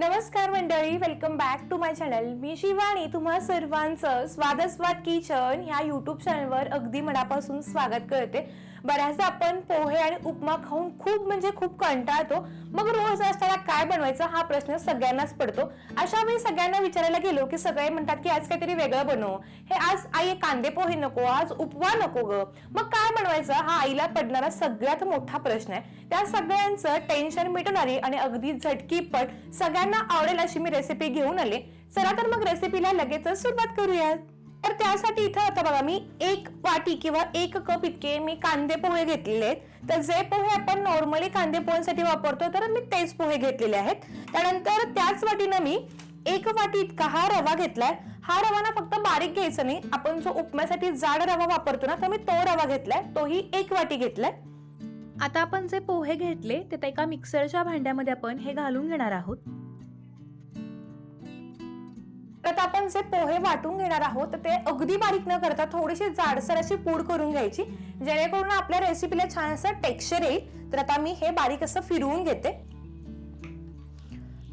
नमस्कार मंडळी welcome back to my channel मी शिवानी तुम्हा सर्वांचं स्वादस्वाद किचन या यूट्यूब चॅनलवर अगदी मनापासून स्वागत करते. बऱ्याचदा आपण पोहे आणि उपमा खाऊन खूप म्हणजे खूप कंटाळतो. मग रोज असताना काय बनवायचं हा प्रश्न सगळ्यांनाच पडतो. अशा वेळी सगळ्यांना विचारायला गेलो की सगळे म्हणतात की आज काहीतरी वेगळं बनव. हे आज आई कांदे पोहे नको आज उपमा नको ग. मग काय बनवायचं? हा आईला पडणारा सगळ्यात मोठा प्रश्न आहे. त्या सगळ्यांचं टेन्शन मिटवणारी आणि अगदी झटकीपट सगळ्यांना आवडेल अशी मी रेसिपी घेऊन आले. चला तर मग रेसिपीला लगेचच सुरुवात करूयात. तर त्यासाठी इथं आता बघा मी एक वाटी किंवा एक कप इतके मी कांदे पोहे घेतलेले आहेत. तर जे पोहे आपण नॉर्मली कांदे पोह्यांसाठी वापरतो तर मी तेच पोहे घेतलेले आहेत. त्यानंतर त्याच वाटीनं मी एक वाटी इतका हा रवा घेतलाय. हा रवा ना फक्त बारीक घ्यायचा नाही. आपण जो उपम्यासाठी जाड रवा वापरतो ना तर मी तो रवा घेतलाय. तोही एक वाटी घेतलाय. आता आपण जे पोहे घेतले ते एका मिक्सरच्या भांड्यामध्ये आपण हे घालून घेणार आहोत. आता आपण जे पोहे वाटून घेणार आहोत तर ते अगदी बारीक न करता थोडीशी जाडसर अशी पूड करून घ्यायची जेणेकरून आपल्या रेसिपीला छान असं टेक्स्चर येईल. तर आता मी हे बारीक असं फिरवून घेते.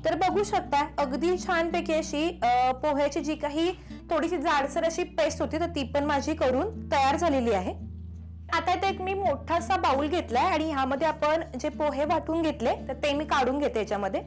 तर बघू शकता अगदी छानपैकी अशी पोह्याची जी काही थोडीशी जाडसर अशी पेस्ट होती तर ती पण माझी करून तयार झालेली आहे. आता इथे एक मी मोठासा बाउल घेतलाय आणि ह्यामध्ये आपण जे पोहे वाटून घेतले तर ते मी काढून घेते याच्यामध्ये.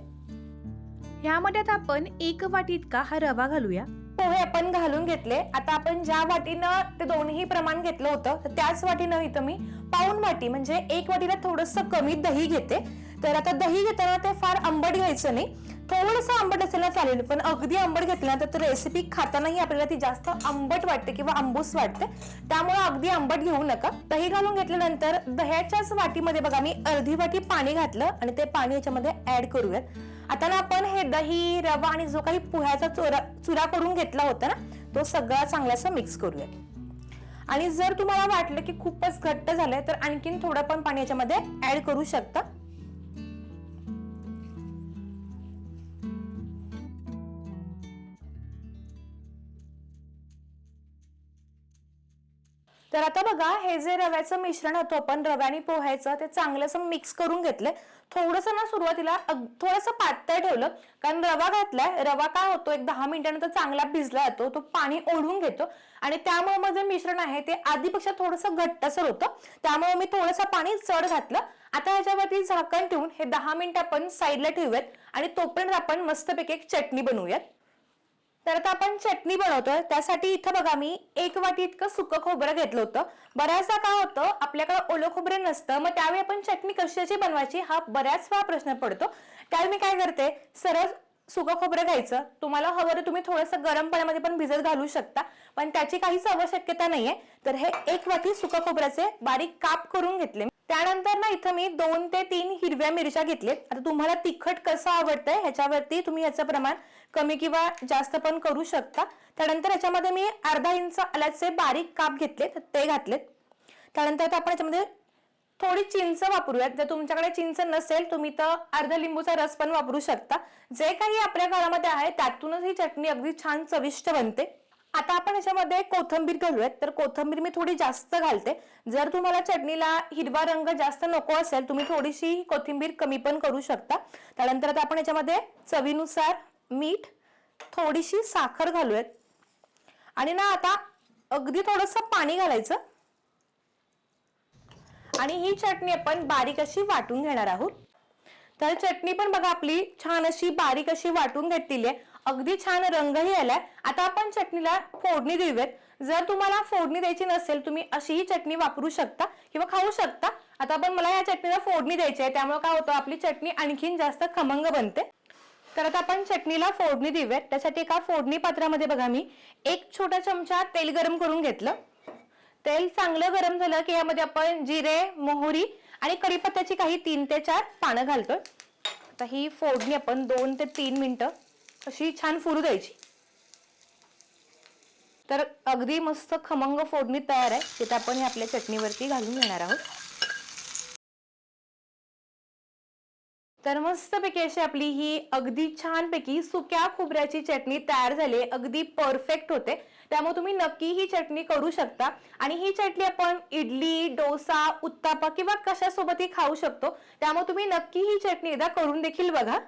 ह्यामध्ये आता आपण एक वाटी इतका हा रवा घालूया. पोहे आपण घालून घेतले. आता आपण ज्या वाटीनं ते दोन्ही प्रमाण घेतलं होतं तर त्याच वाटीनं इथं मी पाऊन वाटी म्हणजे एक वाटीला थोडस कमी दही घेते. तर आता दही घेताना ते फार आंबट घ्यायचं नाही. थोडस आंबट असेल ना चालेल पण अगदी आंबट घेतलं तर रेसिपी खातानाही आपल्याला ती जास्त आंबट वाटते किंवा आंबूस वाटते. त्यामुळे अगदी आंबट घेऊ नका. दही घालून घेतल्यानंतर दह्याच्याच वाटीमध्ये बघा मी अर्धी वाटी पाणी घातलं आणि ते पाणी याच्यामध्ये ऍड करूयात. आता ना आपण हे दही रवा आणि जो काही पोह्याचा चुरा चुरा करून घेतला होता ना तो सगळा चांगलासा मिक्स करूया आणि जर तुम्हाला वाटलं की खूपच घट्ट झालंय तर आणखीन थोडं पण पाणी याच्यामध्ये ऍड करू शकता. तर आता बघा हे जे रव्याचं मिश्रण होतं आपण रव्याने पोहायचं ते चांगलं मिक्स करून घेतलंय. थोडस ना सुरुवातीला थोडस पातळ ठेवलं कारण रवा घातलाय रवा काय होतो एक दहा मिनिटानंतर चांगला भिजला जातो तो पाणी ओढून घेतो. आणि त्यामुळे जे मिश्रण आहे ते आधीपेक्षा थोडस घट्टसर होतं. त्यामुळे मी थोडंसं पाणी चढ घातलं. आता ह्याच्यावरती झाकण ठेवून हे दहा मिनिटं आपण साईडला ठेवूयात. आणि तोपर्यंत आपण मस्तपैकी एक चटणी बनवूयात. तर आता आपण चटणी बनवतोय. त्यासाठी इथं बघा मी एक वाटी इतकं सुकं खोबरं घेतलं होतं. बऱ्याचदा काय होतं आपल्याकडे ओलं खोबरं नसतं. मग त्यावेळी आपण चटणी कशाची बनवायची हा बऱ्याच वेळा प्रश्न पडतो. त्यावेळी मी काय करते सरळ सुकं खोबरं घ्यायचं. तुम्हाला हवं तर तुम्ही थोडंसं गरम पाण्यामध्ये पण भिजत घालू शकता. पण त्याची काहीच आवश्यकता नाहीये. तर हे एक वाटी सुकं खोबऱ्याचे बारीक काप करून घेतले त्यानंतर ना इथं मी दोन ते तीन हिरव्या मिरच्या घेतलेत. आता तुम्हाला तिखट कसं आवडतंय ह्याच्यावरती तुम्ही याचं प्रमाण कमी किंवा जास्त पण करू शकता. त्यानंतर याच्यामध्ये मी अर्धा इंच आल्याचे बारीक काप घेतले ते घातलेत. त्यानंतर आपण याच्यामध्ये थोडी चिंच वापरूयात. जर तुमच्याकडे चिंच नसेल तुम्ही तर अर्धा लिंबूचा रस पण वापरू शकता. जे काही आपल्या घरामध्ये आहे त्यातूनच ही चटणी अगदी छान चविष्ट बनते. आता आपण याच्यामध्ये कोथंबीर घालूयात. तर कोथंबीर मी थोडी जास्त घालते. जर तुम्हाला चटणीला हिरवा रंग जास्त नको असेल तुम्ही थोडीशी कोथिंबीर कमी पण करू शकता. त्यानंतर आता आपण याच्यामध्ये चवीनुसार मीठ थोडीशी साखर घालूयात. आणि ना आता अगदी थोडस पाणी घालायचं. आणि ही चटणी आपण बारीक अशी वाटून घेणार आहोत. तर चटणी पण बघा आपली छान अशी बारीक अशी वाटून घेतलेली आहे. अगदी छान रंगही आलाय. आता आपण चटणीला फोडणी देऊयात. जर तुम्हाला फोडणी द्यायची नसेल तुम्ही अशीही चटणी वापरू शकता किंवा खाऊ शकता. आता आपण मला या चटणीला फोडणी द्यायची आहे त्यामुळे काय होतं आपली चटणी आणखीन जास्त खमंग बनते. तर आता आपण चटणीला फोडणी देऊयात. त्यासाठी एका फोडणी पात्रामध्ये बघा मी एक छोटा चमचा तेल गरम करून घेतलं. तेल चांगलं गरम झालं की यामध्ये आपण जिरे मोहरी आणि कढीपत्त्याची काही तीन ते चार पानं घालतोय. आता ही फोडणी आपण दोन ते तीन मिनिटं अशी छान फुरू द्यायची. तर अगदी मस्त खमंग फोडणी तयार आहे. तिथे आपण हे आपल्या चटणीवरती घालून घेणार आहोत. तर मस्तपैकी अशी आपली ही अगदी छानपैकी सुक्या खोबऱ्याची चटणी तयार झाली अगदी परफेक्ट होते. त्यामुळे तुम्ही नक्की ही चटणी करू शकता. आणि ही चटणी आपण इडली डोसा उत्तापा किंवा कशासोबतही खाऊ शकतो. त्यामुळे तुम्ही नक्की ही चटणी एकदा करून देखील बघा.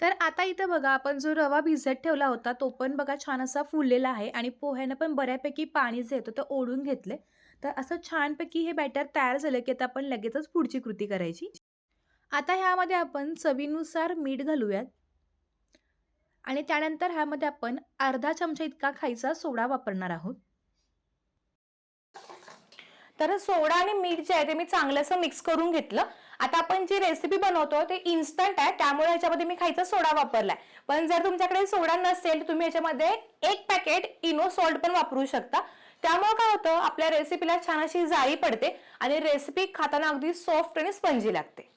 तर आता इथं बघा आपण जो रवा भिजत ठेवला होता तो पण बघा छान असा फुललेला आहे आणि पोह्यानं पण बऱ्यापैकी पाणी जे येतं ते ओढून घेतले तर असं छानपैकी हे बॅटर तयार झालं की आता आपण लगेचच पुढची कृती करायची. आता ह्यामध्ये आपण चवीनुसार मीठ घालूयात. आणि त्यानंतर ह्यामध्ये आपण अर्धा चमचा इतका खायचा सोडा वापरणार आहोत. तर सोडा आणि मीठ जे आहे ते मी चांगलं असं मिक्स करून घेतलं. आता आपण जी रेसिपी बनवतो ते इन्स्टंट आहे. त्यामुळे ह्याच्यामध्ये मी खायचा सोडा वापरलाय. पण जर तुमच्याकडे सोडा नसेल तुम्ही याच्यामध्ये एक पॅकेट इनो सॉल्ट पण वापरू शकता. त्यामुळे काय होतं आपल्या रेसिपीला छान अशी जाळी पडते आणि रेसिपी खाताना अगदी सॉफ्ट आणि स्पंजी लागते.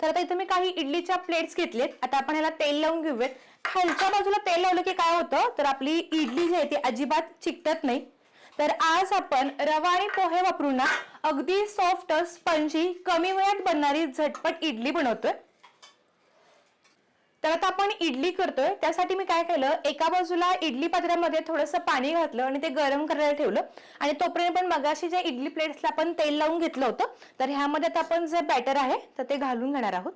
तर आता इथे मी काही इडलीच्या प्लेट्स घेतलेत. आता आपण ह्याला तेल लावून घेऊयात. खालच्या बाजूला तेल लावलं की काय होतं तर आपली इडली जी आहे ती अजिबात चिकटत नाही. तर आज आपण रवा आणि पोहे वापरून ना. अगदी सॉफ्ट स्पंजी कमी वेळात बनणारी झटपट इडली बनवतोय. तर आता आपण इडली करतोय. त्यासाठी मी काय केलं एका बाजूला इडली पात्रामध्ये थोडंसं पाणी घातलं आणि ते गरम करायला ठेवलं. आणि तोपर्यंत पण मगाशी ज्या इडली प्लेट्सला आपण तेल लावून घेतलं होतं तर ह्यामध्ये आता आपण जे बॅटर आहे तर ते घालून घेणार आहोत.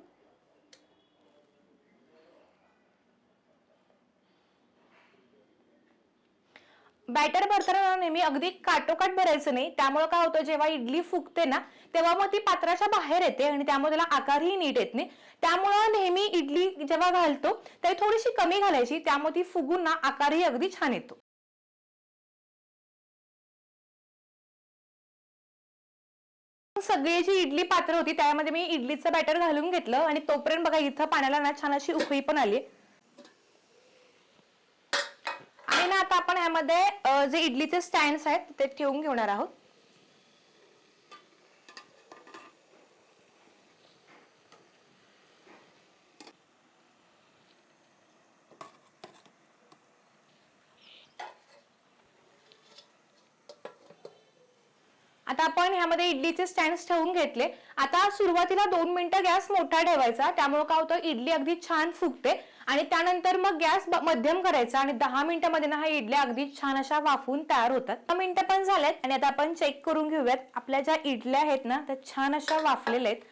बॅटर भरताना नेहमी अगदी काटोकाट भरायचं नाही. त्यामुळे काय होतं जेव्हा इडली फुगते ना तेव्हा मग ती पात्राच्या बाहेर येते आणि त्यामुळे त्याला आकारही नीट येत नाही. त्यामुळं नेहमी इडली जेव्हा घालतो तरी थोडीशी कमी घालायची. त्यामुळे ती फुगून ना आकारही अगदी छान येतो. सगळी जी इडली पात्र होती. त्यामध्ये मी इडलीचं बॅटर घालून घेतलं आणि तोपर्यंत बघा इथं पाण्याला ना छान अशी उकळी पण आली आणि ना आता आपण यामध्ये जे इडलीचे स्टँड्स आहेत ते ठेवून घेणार आहोत. आता आपण ह्यामध्ये इडलीचे स्टँड ठेवून घेतले. आता सुरुवातीला दोन मिनिटं गॅस मोठा ठेवायचा त्यामुळे काय होतं इडली अगदी छान फुगते. आणि त्यानंतर मग गॅस मध्यम करायचा आणि दहा मिनिटांमध्ये ना ह्या इडल्या अगदी छान अशा वाफून तयार होतात. दहा मिनिटं पण झाल्यात आणि आता आपण चेक करून घेऊयात. आपल्या ज्या इडल्या आहेत ना त्या छान अशा वाफलेल्या आहेत.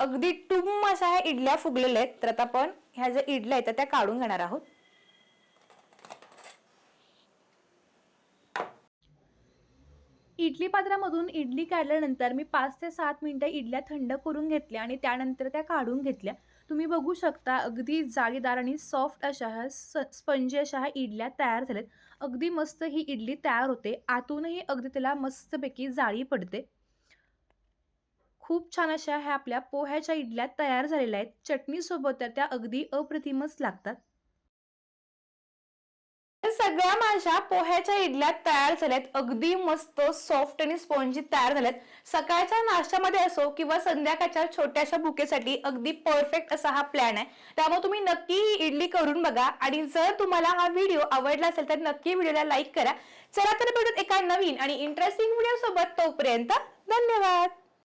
अगदी टुम अशा ह्या इडल्या फुगलेल्या आहेत. तर आता आपण ह्या ज्या इडल्या आहेत त्या काढून घेणार आहोत. इडली पात्रामधून इडली काढल्यानंतर मी पाच ते सात मिनटं इडल्या थंड करून घेतल्या आणि त्यानंतर त्या काढून घेतल्या. तुम्ही बघू शकता अगदी जाळीदार आणि सॉफ्ट अशा ह्या स स्पंजी अशा ह्या इडल्या तयार झाल्यात. अगदी मस्त ही इडली तयार होते. आतूनही अगदी त्याला मस्तपैकी जाळी पडते. खूप छान अशा ह्या आपल्या पोह्याच्या इडल्या तयार झालेल्या आहेत. चटणीसोबत तर त्या अगदी अप्रतिमच लागतात. सगळ्या माझ्या पोह्याच्या इडल्या तयार झाल्यात. अगदी मस्त सॉफ्ट आणि स्पॉन्जी तयार झाल्यात. सकाळच्या नाश्त्यामध्ये असो किंवा संध्याकाळच्या छोट्याशा बुकेसाठी अगदी परफेक्ट असा हा प्लॅन आहे. त्यामुळे तुम्ही नक्की ही इडली करून बघा. आणि जर तुम्हाला हा व्हिडिओ आवडला असेल तर नक्की व्हिडिओला लाईक करा. चला तर भेटूत एका नवीन आणि इंटरेस्टिंग व्हिडिओ सोबत तोपर्यंत धन्यवाद!